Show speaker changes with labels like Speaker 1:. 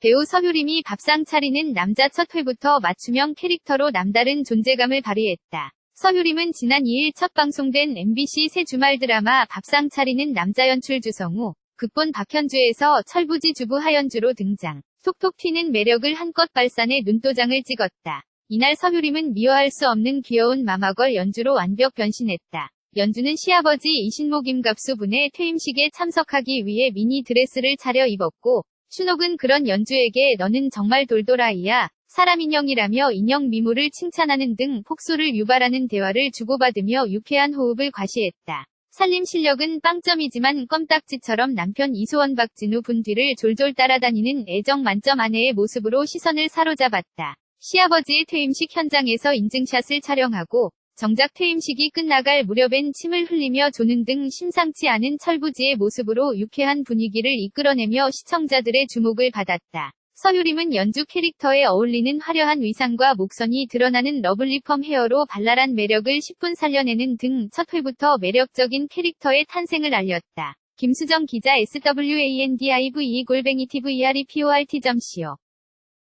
Speaker 1: 배우 서유림이 밥상 차리는 남자 첫 회부터 맞춤형 캐릭터로 남다른 존재감을 발휘했다. 서유림은 지난 2일 첫 방송된 MBC 새 주말 드라마 밥상 차리는 남자 연출 주성우, 극본 박현주에서 철부지 주부 하연주로 등장. 톡톡 튀는 매력을 한껏 발산해 눈도장을 찍었다. 이날 서유림은 미워할 수 없는 귀여운 마마걸 연주로 완벽 변신했다. 연주는 시아버지 이신모 김갑수 분의 퇴임식에 참석하기 위해 미니 드레스를 차려 입었고, 춘옥은 그런 연주에게 너는 정말 돌돌아이야, 사람 인형이라며 인형 미모를 칭찬하는 등 폭소를 유발하는 대화를 주고받으며 유쾌한 호흡을 과시했다. 살림 실력은 빵점이지만 껌딱지처럼 남편 이소원 박진우 분 뒤를 졸졸 따라다니는 애정 만점 아내의 모습으로 시선을 사로잡았다. 시아버지의 퇴임식 현장에서 인증샷을 촬영하고 정작 퇴임식이 끝나갈 무렵엔 침을 흘리며 조는 등 심상치 않은 철부지의 모습으로 유쾌한 분위기를 이끌어내며 시청자들의 주목을 받았다. 서유림은 연주 캐릭터에 어울리는 화려한 의상과 목선이 드러나는 러블리펌 헤어로 발랄한 매력을 10분 살려내는 등 첫 회부터 매력적인 캐릭터의 탄생을 알렸다. 김수정 기자 SWANDIVE 골뱅이 TVREPORT.co